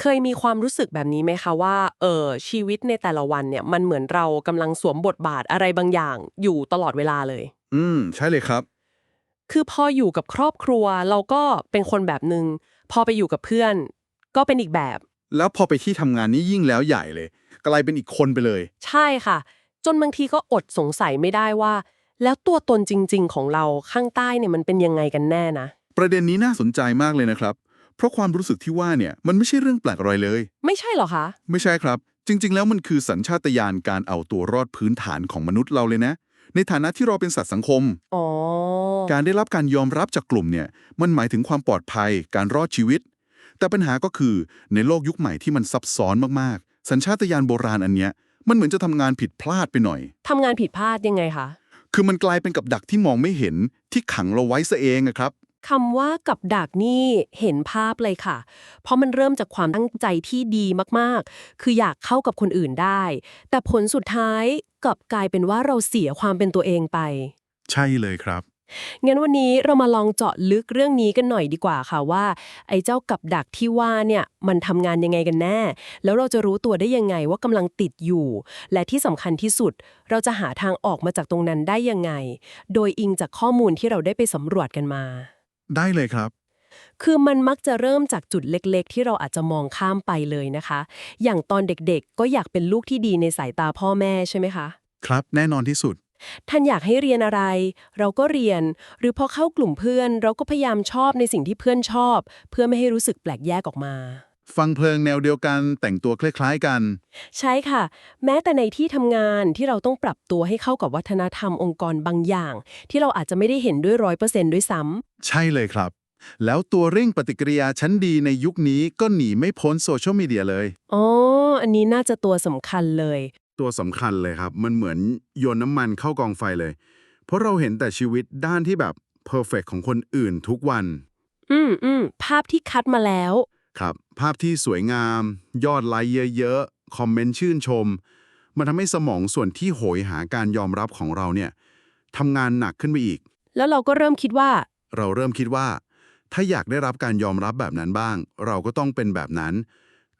เคยมีความรู้สึกแบบนี้ไหมคะว่า เออชีวิตในแต่ละวันเนี่ยมันเหมือนเรากำลังสวมบทบาทอะไรบางอย่างอยู่ตลอดเวลาเลย อืม ใช่เลยครับ คือพออยู่กับครอบครัวเราก็เป็นคนแบบหนึง่งพอไปอยู่กับเพื่อน ก็เป็นอีกแบบ แล้วพอไปที่ทำงานนี่ยิ่งแล้วใหญ่เลย กลายเป็นอีกคนไปเลย ใช่ค่ะ จนบางทีก็อดสงสัยไม่ได้ว่า แล้วตัวตนจริง ๆ ของเราข้างใต้เนี่ยมันเป็นยังไงกันแน่นะ ประเด็นนี้น่าสนใจมากเลยนะครับ เพราะความรู้สึกที่ว่าเนี่ยมันไม่ใช่เรื่องแปลกอะไรเลย ไม่ใช่เหรอคะ ไม่ใช่ครับ จริง ๆ แล้วมันคือสัญชาตญาณการเอาตัวรอดพื้นฐานของมนุษย์เราเลยนะ ในฐานะที่เราเป็นสัตว์สังคม อ๋อ การได้รับการยอมรับจากกลุ่มเนี่ยมันหมายถึงความปลอดภัย การรอดชีวิต แต่ปัญหาก็คือในโลกยุคใหม่ที่มันซับซ้อนมากๆ สัญชาตญาณโบราณอันเนี้ยมันเหมือนจะทำงานผิดพลาดไปหน่อย ทำงานผิดพลาดยังไงคะ คือมันกลายเป็นกับดักที่มองไม่เห็นที่ขังเราไว้ซะเองอะครับ คำว่ากับดักนี่เห็นภาพเลยค่ะ เพราะมันเริ่มจากความตั้งใจที่ดีมากๆ คืออยากเข้ากับคนอื่นได้ แต่ผลสุดท้ายกลับกลายเป็นว่าเราเสียความเป็นตัวเองไป ใช่เลยครับ งั้นวันนี้เรามาลองเจาะลึกเรื่องนี้กันหน่อยดีกว่าค่ะว่า ไอ้เจ้ากับดักที่ว่าเนี่ยมันทำงานยังไงกันแน่ แล้วเราจะรู้ตัวได้ยังไงว่ากำลังติดอยู่ และที่สำคัญที่สุด เราจะหาทางออกมาจากตรงนั้นได้ยังไง โดยอิงจากข้อมูลที่เราได้ไปสำรวจกันมา ได้เลยครับ คือมันมักจะเริ่มจากจุดเล็กๆ ที่เราอาจจะมองข้ามไปเลยนะคะ อย่างตอนเด็กๆ ก็อยากเป็นลูกที่ดีในสายตาพ่อแม่ใช่ไหมคะ ครับแน่นอนที่สุด ท่านอยากให้เรียนอะไร เราก็เรียน หรือพอเข้ากลุ่มเพื่อน เราก็พยายามชอบในสิ่งที่เพื่อนชอบ เพื่อไม่ให้รู้สึกแปลกแยกออกมา ฟังเพลิงแนวเดียวกันแต่งตัวคล้ายๆกัน ใช่ค่ะ แม้แต่ในที่ทำงานที่เราต้องปรับตัวให้เข้ากับวัฒนธรรมองค์กรบางอย่าง ที่เราอาจจะไม่ได้เห็นด้วยร้อยเปอร์เซนต์ด้วยซ้ำใช่เลยครับ แล้วตัวเร่งปฏิกิริยาชั้นดีในยุคนี้ก็หนีไม่พ้นโซเชียลมีเดียเลย อ๋อ อันนี้น่าจะตัวสำคัญเลย ตัวสำคัญเลยครับ มันเหมือนโยนน้ำมันเข้ากองไฟเลย เพราะเราเห็นแต่ชีวิตด้านที่แบบเพอร์เฟกของคนอื่นทุกวัน อืมอืมภาพที่คัดมาแล้ว ครับ ภาพที่สวยงาม ยอดไลค์เยอะๆ คอมเมนต์ชื่นชม มันทำให้สมองส่วนที่โหยหาการยอมรับของเราเนี่ยทำงานหนักขึ้นไปอีก แล้วเราก็เริ่มคิดว่า เราเริ่มคิดว่า ถ้าอยากได้รับการยอมรับแบบนั้นบ้าง เราก็ต้องเป็นแบบนั้น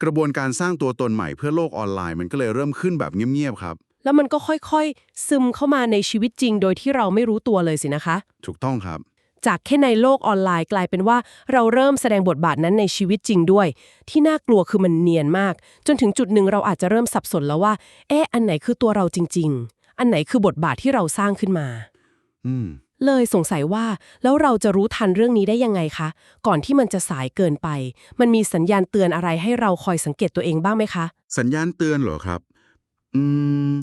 กระบวนการสร้างตัวตนใหม่เพื่อโลกออนไลน์มันก็เลยเริ่มขึ้นแบบเงียบๆครับแล้วมันก็ค่อยๆ ซึมเข้ามาในชีวิตจริง โดยที่เราไม่รู้ตัวเลยสินะคะ ถูกต้องครับ จากแค่ในโลกออนไลน์กลายเป็นว่า เราเริ่มแสดงบทบาทนั้นในชีวิตจริงด้วย ที่น่ากลัวคือมันเนียนมาก จนถึงจุดหนึ่งเราอาจจะเริ่มสับสนแล้วว่า เอ๊ะอันไหนคือตัวเราจริง ๆ อันไหนคือบทบาทที่เราสร้างขึ้นมา อืมเลยสงสัยว่าแล้วเราจะรู้ทันเรื่องนี้ได้ยังไงคะ ก่อนที่มันจะสายเกินไป มันมีสัญญาณเตือนอะไรให้เราคอยสังเกตตัวเองบ้างไหมคะ สัญญาณเตือนเหรอครับ อืม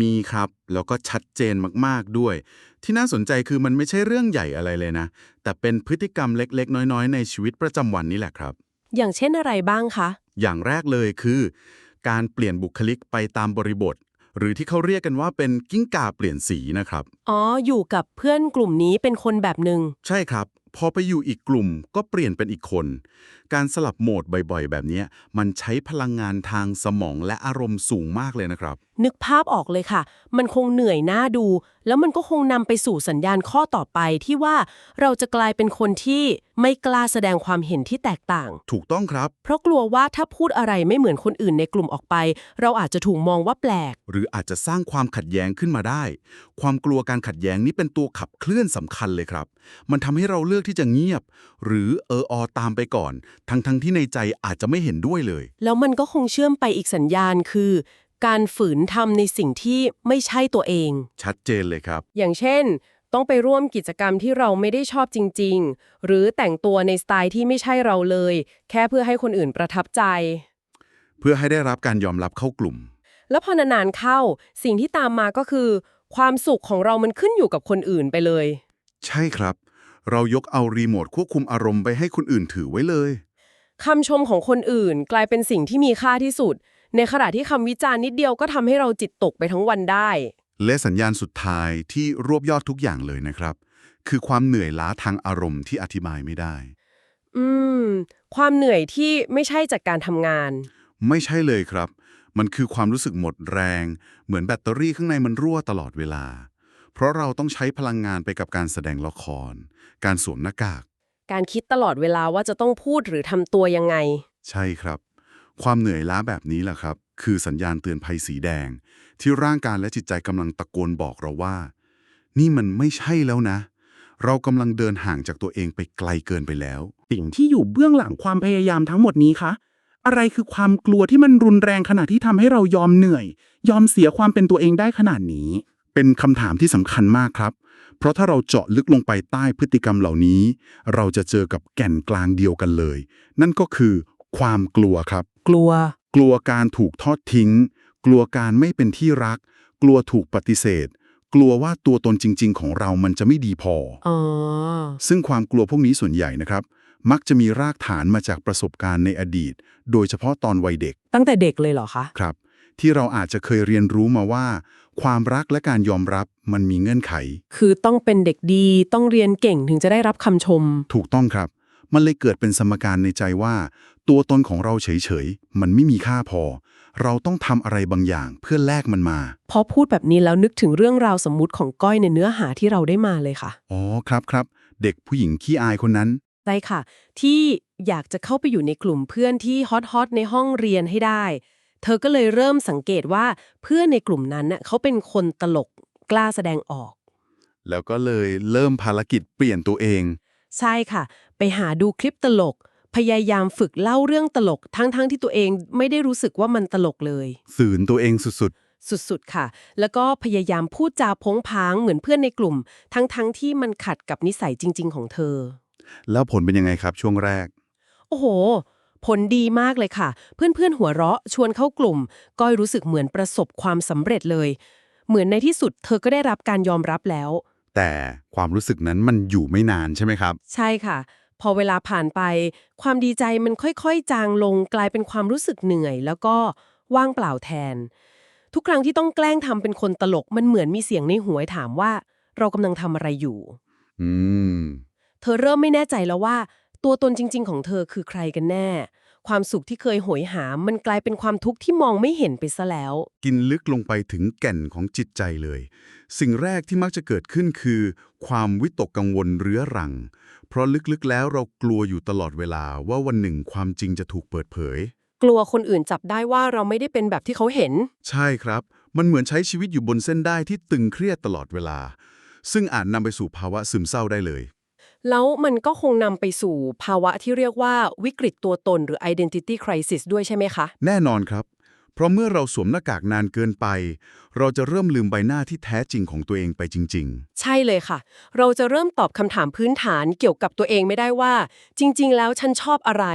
มีครับ แล้วก็ชัดเจนมากๆด้วย ที่น่าสนใจคือมันไม่ใช่เรื่องใหญ่อะไรเลยนะ แต่เป็นพฤติกรรมเล็กๆ น้อยๆ ในชีวิตประจำวันนี่แหละครับ อย่างเช่นอะไรบ้างคะ อย่างแรกเลยคือ การเปลี่ยนบุคลิกไปตามบริบท หรือที่เขาเรียกกันว่าเป็นกิ้งก่าเปลี่ยนสีนะครับ อ๋อ อยู่กับเพื่อนกลุ่มนี้เป็นคนแบบหนึ่ง ใช่ครับ พอไปอยู่อีกกลุ่มก็เปลี่ยนเป็นอีกคนการสลับโหมดบ่อยๆ แบบเนี้ยมันใช้พลังงานทางสมองและอารมณ์สูงมากเลยนะครับ นึกภาพออกเลยค่ะ มันคงเหนื่อยหน้าดู แล้วมันก็คงนำไปสู่สัญญาณข้อต่อไปที่ว่าเราจะกลายเป็นคนที่ไม่กล้าแสดงความเห็นที่แตกต่าง ถูกต้องครับ เพราะกลัวว่าถ้าพูดอะไรไม่เหมือนคนอื่นในกลุ่มออกไป เราอาจจะถูกมองว่าแปลก หรืออาจจะสร้างความขัดแย้งขึ้นมาได้ ความกลัวการขัดแย้งนี้เป็นตัวขับเคลื่อนสำคัญเลยครับ มันทำให้เราเลือกที่จะเงียบ หรือเอออตามไปก่อน ทั้งๆทที่ในใจอาจจะไม่เห็นด้วยเลย แล้วมันก็คงเชื่อมไปอีกสัญญาณคือ การฝืนทำในสิ่งที่ไม่ใช่ตัวเอง ชัดเจนเลยครับ อย่างเช่น ต้องไปร่วมกิจกรรมที่เราไม่ได้ชอบจริง ๆ หรือแต่งตัวในสไตล์ที่ไม่ใช่เราเลย แค่เพื่อให้คนอื่นประทับใจ เพื่อให้ได้รับการยอมรับเข้ากลุ่ม แล้วพอนานๆเข้า สิ่งที่ตามมาก็คือ ความสุขของเรามันขึ้นอยู่กับคนอื่นไปเลย ใช่ครับ เรายกเอารีโมทควบคุมอารมณ์ไปให้คนอื่นถือไว้เลย คำชมของคนอื่นกลายเป็นสิ่งที่มีค่าที่สุด ในขณะที่คำวิจารณ์นิดเดียวก็ทำให้เราจิตตกไปทั้งวันได้ และสัญญาณสุดท้ายที่รวบยอดทุกอย่างเลยนะครับ คือความเหนื่อยล้าทางอารมณ์ที่อธิบายไม่ได้ อืม ความเหนื่อยที่ไม่ใช่จากการทำงาน ไม่ใช่เลยครับ มันคือความรู้สึกหมดแรง เหมือนแบตเตอรี่ข้างในมันรั่วตลอดเวลา เพราะเราต้องใช้พลังงานไปกับการแสดงละคร การสวมหน้ากาก การคิดตลอดเวลาว่าจะต้องพูดหรือทำตัวยังไง ใช่ครับ ความเหนื่อยล้าแบบนี้แหละครับ คือสัญญาณเตือนภัยสีแดง ที่ร่างกายและจิตใจกำลังตะโกนบอกเราว่า นี่มันไม่ใช่แล้วนะ เรากำลังเดินห่างจากตัวเองไปไกลเกินไปแล้วสิ่งที่อยู่เบื้องหลังความพยายามทั้งหมดนี้คะอะไรคือความกลัวที่มันรุนแรงขนาดที่ทำให้เรายอมเหนื่อย ยอมเสียความเป็นตัวเองได้ขนาดนี้ เป็นคำถามที่สำคัญมากครับ เพราะถ้าเราเจาะลึกลงไปใต้พฤติกรรมเหล่านี้ เราจะเจอกับแก่นกลางเดียวกันเลย นั่นก็คือ ความกลัวครับ กลัว กลัวการถูกทอดทิ้ง กลัวการไม่เป็นที่รัก กลัวถูกปฏิเสธ กลัวว่าตัวตนจริง ๆ ของเรามันจะไม่ดีพออ๋อซึ่งความกลัวพวกนี้ส่วนใหญ่นะครับ มักจะมีรากฐานมาจากประสบการณ์ในอดีต โดยเฉพาะตอนวัยเด็ก ตั้งแต่เด็กเลยเหรอคะ ครับ ที่เราอาจจะเคยเรียนรู้มาว่า ความรักและการยอมรับมันมีเงื่อนไข คือต้องเป็นเด็กดีต้องเรียนเก่งถึงจะได้รับคำชม ถูกต้องครับ มันเลยเกิดเป็นสมการในใจว่า ตัวตนของเราเฉยๆ มันไม่มีค่าพอ เราต้องทำอะไรบางอย่างเพื่อแลกมันมา พอพูดแบบนี้แล้วนึกถึงเรื่องราวสมมุติของก้อยในเนื้อหาที่เราได้มาเลยค่ะ อ๋อครับครับ เด็กผู้หญิงขี้อายคนนั้น ใช่ค่ะ ที่อยากจะเข้าไปอยู่ในกลุ่มเพื่อนที่ฮอตฮอตๆในห้องเรียนให้ได้ เธอก็เลยเริ่มสังเกตว่าเพื่อนในกลุ่มนั้นน่ะเขาเป็นคนตลกกล้าแสดงออก แล้วก็เลยเริ่มภารกิจเปลี่ยนตัวเอง ใช่ค่ะ ไปหาดูคลิปตลก พยายามฝึกเล่าเรื่องตลกทั้งๆที่ตัวเองไม่ได้รู้สึกว่ามันตลกเลยฝืนตัวเองสุดสุดๆ ค่ะ แล้วก็พยายามพูดจาพงพางเหมือนเพื่อนในกลุ่ม ทั้งๆที่มันขัดกับนิสัยจริง ๆ ของเธอ ๆ แล้วผลเป็นยังไงครับช่วงแรก โอ้โห ผลดีมากเลยค่ะ เพื่อนๆหัวเราะชวนเข้ากลุ่ม ก้อยรู้สึกเหมือนประสบความสำเร็จเลย เหมือนในที่สุดเธอก็ได้รับการยอมรับแล้ว แต่ความรู้สึกนั้นมันอยู่ไม่นานใช่ไหมครับ ใช่ค่ะ พอเวลาผ่านไป ความดีใจมันค่อยๆ จางลงกลายเป็นความรู้สึกเหนื่อย แล้วก็ว่างเปล่าแทน ทุกครั้งที่ต้องแกล้งทำเป็นคนตลกมันเหมือนมีเสียงในหัวถามว่า เรากำลังทำอะไรอยู่ อืม เธอเริ่มไม่แน่ใจแล้วว่า ตัวตนจริง ๆ ของเธอคือใครกันแน่ ความสุขที่เคยโหยหา มันกลายเป็นความทุกข์ที่มองไม่เห็นไปซะแล้ว กินลึกลงไปถึงแก่นของจิตใจเลย สิ่งแรกที่มักจะเกิดขึ้นคือ ความวิตกกังวลเรื้อรัง เพราะลึกๆแล้วเรากลัวอยู่ตลอดเวลาว่าวันหนึ่งความจริงจะถูกเปิดเผย กลัวคนอื่นจับได้ว่าเราไม่ได้เป็นแบบที่เขาเห็น ใช่ครับ มันเหมือนใช้ชีวิตอยู่บนเส้นได้ที่ตึงเครียดตลอดเวลา ซึ่งอาจนำไปสู่ภาวะซึมเศร้าได้เลย แล้วมันก็คงนำไปสู่ภาวะที่เรียกว่าวิกฤตตัวตนหรือ identity crisis ด้วยใช่ไหมคะ แน่นอนครับ เพราะเมื่อเราสวมหน้ากากนานเกินไป เราจะเริ่มลืมใบหน้าที่แท้จริงของตัวเองไปจริง ใช่เลยค่ะ เราจะเริ่มตอบคำถามพื้นฐานเกี่ยวกับตัวเองไม่ได้ว่า จริง ๆ แล้วฉันชอบอะไร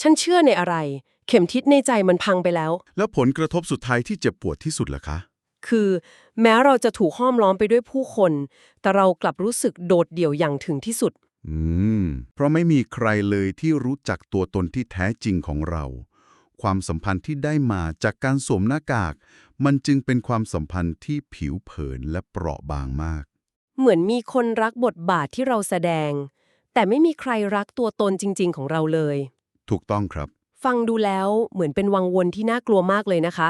ฉันเชื่อในอะไร เข็มทิศในใจมันพังไปแล้ว ๆ แล้วผลกระทบสุดท้ายที่เจ็บปวดที่สุดล่ะคะ คือแม้เราจะถูกห้อมล้อมไปด้วยผู้คน แต่เรากลับรู้สึกโดดเดี่ยวอย่างถึงที่สุด อืม เพราะไม่มีใครเลยที่รู้จักตัวตนที่แท้จริงของเรา ความสัมพันธ์ที่ได้มาจากการสวมหน้ากาก มันจึงเป็นความสัมพันธ์ที่ผิวเผินและเปราะบางมาก เหมือนมีคนรักบทบาทที่เราแสดง แต่ไม่มีใครรักตัวตนจริง ๆ ของเราเลย ถูกต้องครับ ฟังดูแล้วเหมือนเป็นวังวนที่น่ากลัวมากเลยนะคะ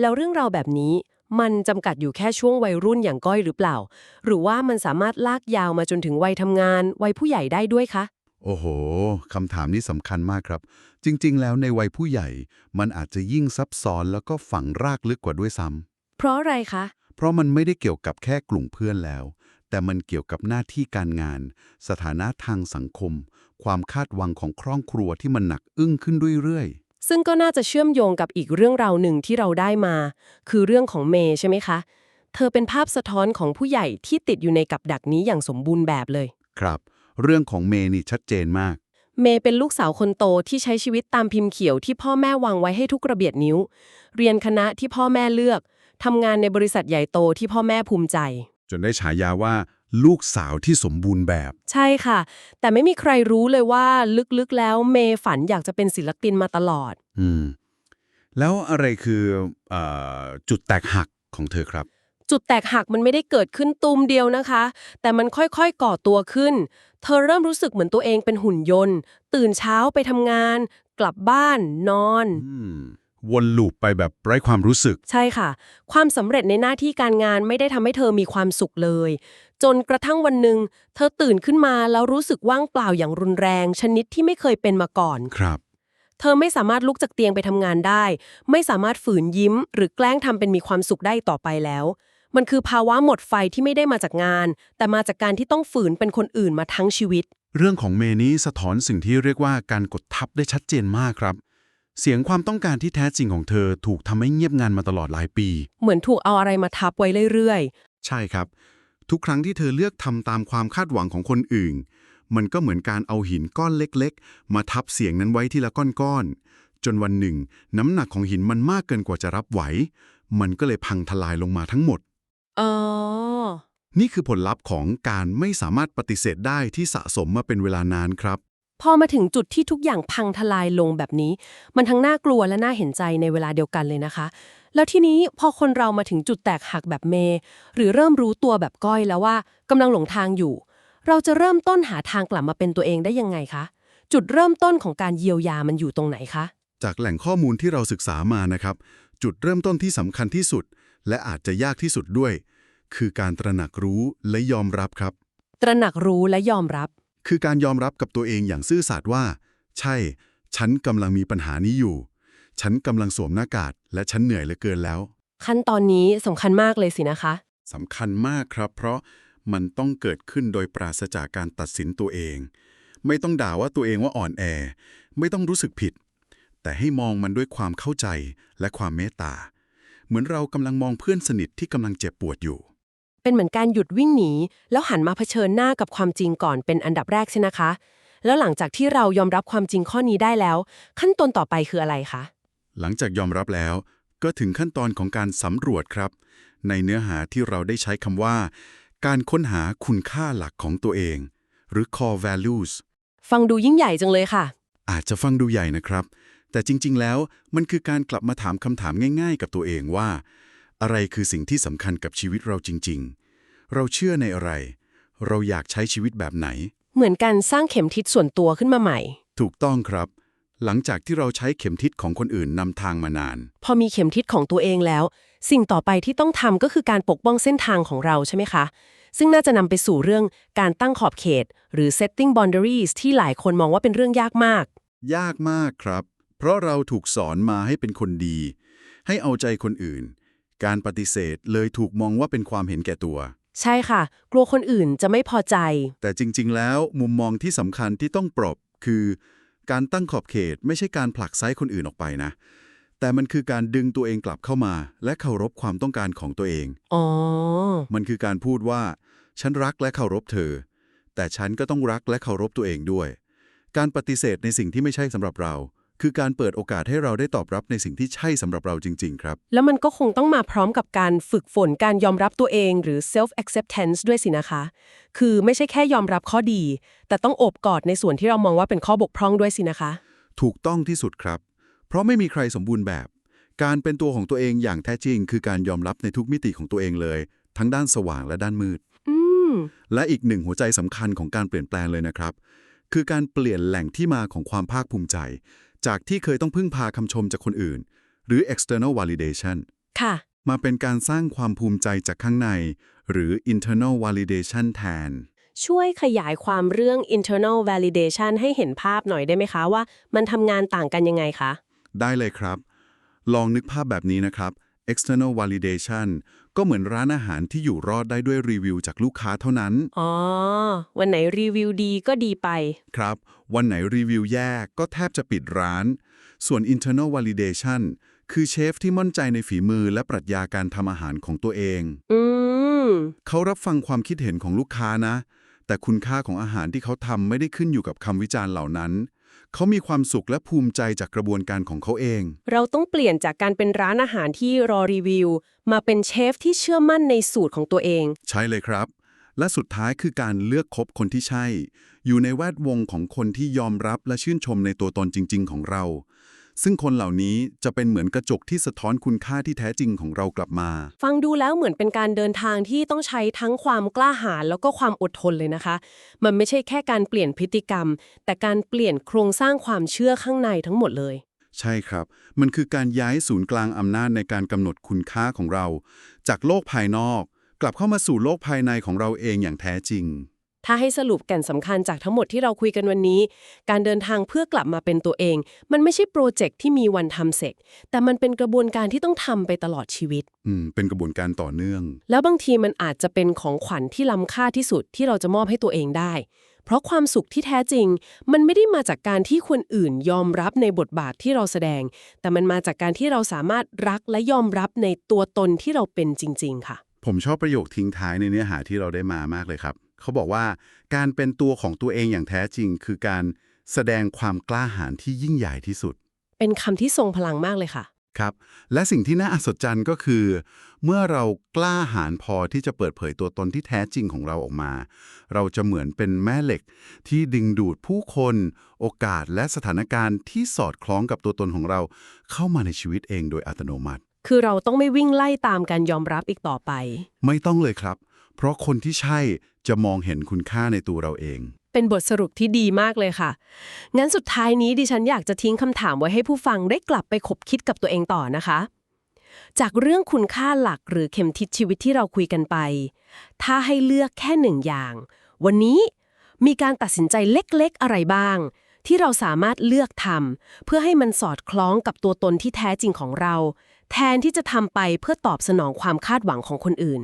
แล้วเรื่องราวแบบนี้ มันจำกัดอยู่แค่ช่วงวัยรุ่นอย่างก้อยหรือเปล่า หรือว่ามันสามารถลากยาวมาจนถึงวัยทำงาน วัยผู้ใหญ่ได้ด้วยคะ โอ้โหคำถามนี้สำคัญมากครับ จริง ๆ แล้วในวัยผู้ใหญ่ มันอาจจะยิ่งซับซ้อนแล้วก็ฝังรากลึกกว่าด้วยซ้ำเพราะอะไรคะเพราะมันไม่ได้เกี่ยวกับแค่กลุ่มเพื่อนแล้ว แต่มันเกี่ยวกับหน้าที่การงาน สถานะทางสังคม ความคาดหวังของครอบครัวที่มันหนักอึ้งขึ้นเรื่อย ซึ่งก็น่าจะเชื่อมโยงกับอีกเรื่องราวหนึ่งที่เราได้มา คือเรื่องของเมย์ใช่ไหมคะ เธอเป็นภาพสะท้อนของผู้ใหญ่ที่ติดอยู่ในกับดักนี้อย่างสมบูรณ์แบบเลยๆครับ เรื่องของเมนี่ชัดเจนมาก เมย์เป็นลูกสาวคนโตที่ใช้ชีวิตตามพิมพ์เขียวที่พ่อแม่วางไว้ให้ทุกระเบียดนิ้ว เรียนคณะที่พ่อแม่เลือกทำงานในบริษัทใหญ่โตที่พ่อแม่ภูมิใจ จนได้ฉายาว่า ลูกสาวที่สมบูรณ์แบบ ใช่ค่ะ แต่ไม่มีใครรู้เลยว่าลึกๆแล้วเมย์ฝันอยากจะเป็นศิลปินมาตลอด อืม แล้วอะไรคือเออจุดแตกหักของเธอครับ จุดแตกหักมันไม่ได้เกิดขึ้นตูมเดียวนะคะ แต่มันค่อยๆก่อตัวขึ้น เธอเริ่มรู้สึกเหมือนตัวเองเป็นหุ่นยนต์ ตื่นเช้าไปทำงาน กลับบ้านนอน อืม วนลูปไปแบบไร้ความรู้สึก ใช่ค่ะ ความสำเร็จในหน้าที่การงานไม่ได้ทำให้เธอมีความสุขเลย จนกระทั่งวันหนึ่งเธอตื่นขึ้นมาแล้วรู้สึกว่างเปล่าอย่างรุนแรง ชนิดที่ไม่เคยเป็นมาก่อน ครับ เธอไม่สามารถลุกจากเตียงไปทำงานได้ ไม่สามารถฝืนยิ้ม หรือแกล้งทำเป็นมีความสุขได้ต่อไปแล้ว มันคือภาวะหมดไฟที่ไม่ได้มาจากงาน แต่มาจากการที่ต้องฝืนเป็นคนอื่นมาทั้งชีวิต เรื่องของเมนี้สะท้อนสิ่งที่เรียกว่าการกดทับได้ชัดเจนมากครับ เสียงความต้องการที่แท้จริงของเธอถูกทำให้เงียบงานมาตลอดหลายปี เหมือนถูกเอาอะไรมาทับไว้เรื่อยใช่ครับ ทุกครั้งที่เธอเลือกทำตามความคาดหวังของคนอื่น มันก็เหมือนการเอาหินก้อนเล็กๆ มาทับเสียงนั้นไว้ทีละก้อนๆ จนวันหนึ่ง น้ำหนักของหินมันมากเกินกว่าจะรับไหว มันก็เลยพังทลายลงมาทั้งหมด ๆ อ๋อ นี่คือผลลัพธ์ของการไม่สามารถปฏิเสธได้ที่สะสมมาเป็นเวลานานครับ พอมาถึงจุดที่ทุกอย่างพังทลายลงแบบนี้ มันทั้งน่ากลัวและน่าเห็นใจในเวลาเดียวกันเลยนะคะ แล้วทีนี้พอคนเรามาถึงจุดแตกหักแบบเม หรือเริ่มรู้ตัวแบบก้อยแล้วว่ากำลังหลงทางอยู่ เราจะเริ่มต้นหาทางกลับมาเป็นตัวเองได้ยังไงคะ จุดเริ่มต้นของการเยียวยามันอยู่ตรงไหนคะ จากแหล่งข้อมูลที่เราศึกษามานะครับ จุดเริ่มต้นที่สำคัญที่สุด และอาจจะยากที่สุดด้วย คือการตระหนักรู้และยอมรับครับ ตระหนักรู้และยอมรับ คือการยอมรับกับตัวเองอย่างซื่อสัตย์ว่า ใช่ ฉันกำลังมีปัญหานี้อยู่ ฉันกำลังสวมหน้ากากและฉันเหนื่อยเหลือเกินแล้ว ขั้นตอนนี้สำคัญมากเลยสินะคะ สำคัญมากครับ เพราะมันต้องเกิดขึ้นโดยปราศจากการตัดสินตัวเอง ไม่ต้องด่าว่าตัวเองว่าอ่อนแอ ไม่ต้องรู้สึกผิด แต่ให้มองมันด้วยความเข้าใจและความเมตตา เหมือนเรากำลังมองเพื่อนสนิทที่กำลังเจ็บปวดอยู่ เป็นเหมือนการหยุดวิ่งหนี แล้วหันมาเผชิญหน้ากับความจริงก่อนเป็นอันดับแรกใช่นะคะ แล้วหลังจากที่เรายอมรับความจริงข้อนี้ได้แล้ว ขั้นตอนต่อไปคืออะไรคะ หลังจากยอมรับแล้ว ก็ถึงขั้นตอนของการสำรวจครับ ในเนื้อหาที่เราได้ใช้คำว่า การค้นหาคุณค่าหลักของตัวเอง หรือ core values ฟังดูยิ่งใหญ่จังเลยค่ะ อาจจะฟังดูใหญ่นะครับ แต่จริง ๆ แล้วมันคือการกลับมาถามคำถามง่าย ๆ กับตัวเองว่า อะไรคือสิ่งที่สำคัญกับชีวิตเราจริง ๆ เราเชื่อในอะไร เราอยากใช้ชีวิตแบบไหน เหมือนการสร้างเข็มทิศส่วนตัวขึ้นมาใหม่ ถูกต้องครับ หลังจากที่เราใช้เข็มทิศของคนอื่นนำทางมานาน พอมีเข็มทิศของตัวเองแล้ว สิ่งต่อไปที่ต้องทำก็คือการปกป้องเส้นทางของเราใช่ไหมคะ ซึ่งน่าจะนำไปสู่เรื่องการตั้งขอบเขต หรือ setting boundaries ที่หลายคนมองว่าเป็นเรื่องยากมาก ยากมากครับ เพราะเราถูกสอนมาให้เป็นคนดี ให้เอาใจคนอื่น การปฏิเสธเลยถูกมองว่าเป็นความเห็นแก่ตัว ใช่ค่ะ กลัวคนอื่นจะไม่พอใจ แต่จริง ๆ แล้วมุมมองที่สำคัญที่ต้องปรับคือ การตั้งขอบเขตไม่ใช่การผลักไซคนอื่นออกไปนะ แต่มันคือการดึงตัวเองกลับเข้ามา และเคารพความต้องการของตัวเองอ๋อมันคือการพูดว่า ฉันรักและเคารพเธอ แต่ฉันก็ต้องรักและเคารพตัวเองด้วย การปฏิเสธในสิ่งที่ไม่ใช่สำหรับเรา คือการเปิดโอกาสให้เราได้ตอบรับในสิ่งที่ใช่สำหรับเราจริง ๆ ครับ แล้วมันก็คงต้องมาพร้อมกับการฝึกฝนการยอมรับตัวเองหรือ self acceptance ด้วยสินะคะ คือไม่ใช่แค่ยอมรับข้อดี แต่ต้องโอบกอดในส่วนที่เรามองว่าเป็นข้อบกพร่องด้วยสินะคะ ถูกต้องที่สุดครับ เพราะไม่มีใครสมบูรณ์แบบ การเป็นตัวของตัวเองอย่างแท้จริง คือการยอมรับในทุกมิติของตัวเองเลย ทั้งด้านสว่างและด้านมืดอืมและอีกหนึ่งหัวใจสำคัญของการเปลี่ยนแปลงเลยนะครับ คือการเปลี่ยนแหล่งที่มาของความภาคภูมิใจ จากที่เคยต้องพึ่งพาคำชมจากคนอื่น หรือ external validation ค่ะ มาเป็นการสร้างความภูมิใจจากข้างใน หรือ internal validation แทน ช่วยขยายความเรื่อง internal validation ให้เห็นภาพหน่อยได้ไหมคะว่ามันทำงานต่างกันยังไงคะ ได้เลยครับ ลองนึกภาพแบบนี้นะครับ external validation ก็เหมือนร้านอาหารที่อยู่รอดได้ด้วยรีวิวจากลูกค้าเท่านั้น อ๋อ วันไหนรีวิวดีก็ดีไป ครับ วันไหนรีวิวแย่ก็แทบจะปิดร้าน ส่วน internal validation คือเชฟที่มั่นใจในฝีมือและปรัชญาการทำอาหารของตัวเอง อืม เขารับฟังความคิดเห็นของลูกค้านะ แต่คุณค่าของอาหารที่เขาทำไม่ได้ขึ้นอยู่กับคำวิจารณ์เหล่านั้น เขามีความสุขและภูมิใจจากกระบวนการของเขาเอง เราต้องเปลี่ยนจากการเป็นร้านอาหารที่รอรีวิว มาเป็นเชฟที่เชื่อมั่นในสูตรของตัวเอง ใช่เลยครับ และสุดท้ายคือการเลือกคบคนที่ใช่ อยู่ในแวดวงของคนที่ยอมรับและชื่นชมในตัวตนจริง ๆ ของเรา ซึ่งคนเหล่านี้จะเป็นเหมือนกระจกที่สะท้อนคุณค่าที่แท้จริงของเรากลับมา ฟังดูแล้วเหมือนเป็นการเดินทางที่ต้องใช้ทั้งความกล้าหาญแล้วก็ความอดทนเลยนะคะ มันไม่ใช่แค่การเปลี่ยนพฤติกรรม แต่การเปลี่ยนโครงสร้างความเชื่อข้างในทั้งหมดเลย ใช่ครับ มันคือการย้ายศูนย์กลางอำนาจในการกำหนดคุณค่าของเรา จากโลกภายนอก กลับเข้ามาสู่โลกภายในของเราเองอย่างแท้จริง ถ้าให้สรุปแก่นสำคัญจากทั้งหมดที่เราคุยกันวันนี้ การเดินทางเพื่อกลับมาเป็นตัวเอง มันไม่ใช่โปรเจกต์ที่มีวันทำเสร็จ แต่มันเป็นกระบวนการที่ต้องทำไปตลอดชีวิต อืม เป็นกระบวนการต่อเนื่อง แล้วบางทีมันอาจจะเป็นของขวัญที่ล้ำค่าที่สุดที่เราจะมอบให้ตัวเองได้ เพราะความสุขที่แท้จริง มันไม่ได้มาจากการที่คนอื่นยอมรับในบทบาทที่เราแสดง แต่มันมาจากการที่เราสามารถรักและยอมรับในตัวตนที่เราเป็นจริง ๆ ค่ะ ผมชอบประโยคทิ้งท้ายในเนื้อหาที่เราได้มามากเลยครับ เขาบอกว่าการเป็นตัวของตัวเองอย่างแท้จริง คือการแสดงความกล้าหาญที่ยิ่งใหญ่ที่สุด เป็นคำที่ทรงพลังมากเลยค่ะ ครับ และสิ่งที่น่าอัศจรรย์ก็คือ เมื่อเรากล้าหาญพอที่จะเปิดเผยตัวตนที่แท้จริงของเราออกมา เราจะเหมือนเป็นแม่เหล็ก ที่ดึงดูดผู้คน โอกาสและสถานการณ์ที่สอดคล้องกับตัวตนของเรา เข้ามาในชีวิตเองโดยอัตโนมัติ คือเราต้องไม่วิ่งไล่ตามการยอมรับอีกต่อไป ไม่ต้องเลยครับ เพราะคนที่ใช่จะมองเห็นคุณค่าในตัวเราเอง เป็นบทสรุปที่ดีมากเลยค่ะ งั้นสุดท้ายนี้ดิฉันอยากจะทิ้งคำถามไว้ให้ผู้ฟังได้กลับไปคบคิดกับตัวเองต่อนะคะ จากเรื่องคุณค่าหลักหรือเข็มทิศชีวิตที่เราคุยกันไป ถ้าให้เลือกแค่หนึ่งอย่าง วันนี้มีการตัดสินใจเล็กๆอะไรบ้าง ที่เราสามารถเลือกทำเพื่อให้มันสอดคล้องกับตัวตนที่แท้จริงของเรา แทนที่จะทำไปเพื่อตอบสนองความคาดหวังของคนอื่น